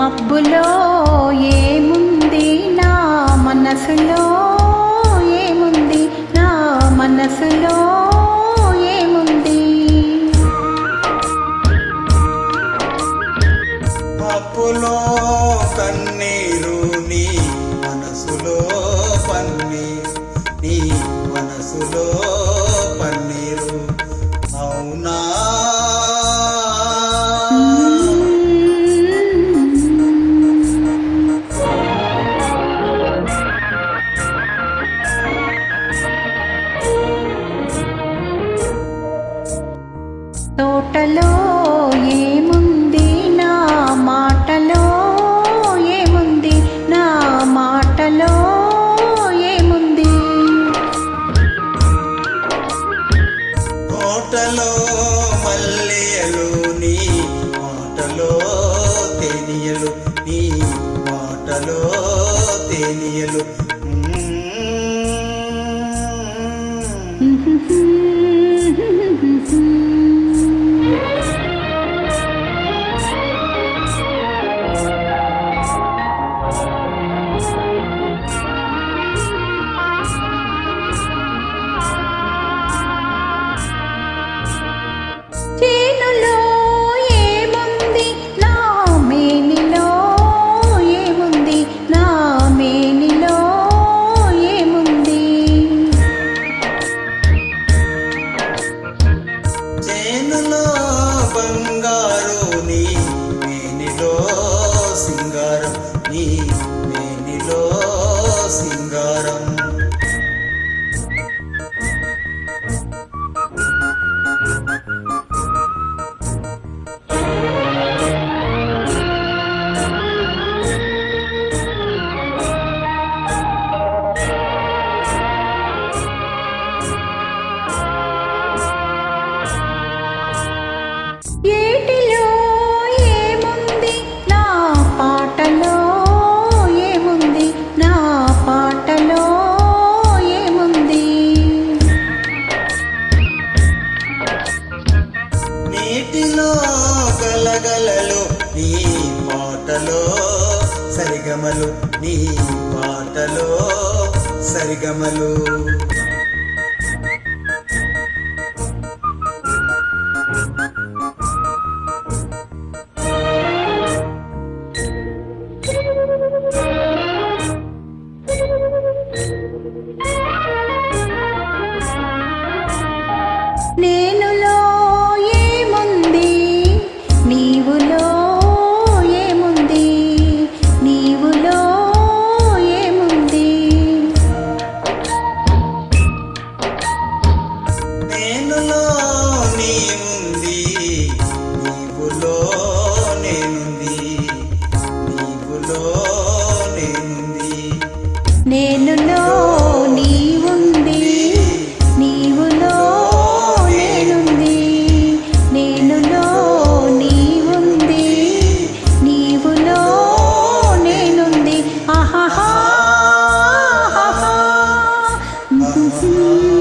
مقبولو తోటలో ఏముంది? నా మాటలో ఏముంది? నా మాటలో ఏముంది? తోటలో మల్లెలు నీ మాటలో తేనియలు నీ మాటలో తేనియలు. చేనులో గలగలలు నీ పాటలో సరిగమలు నీ పాటలో సరిగమలు. 独自。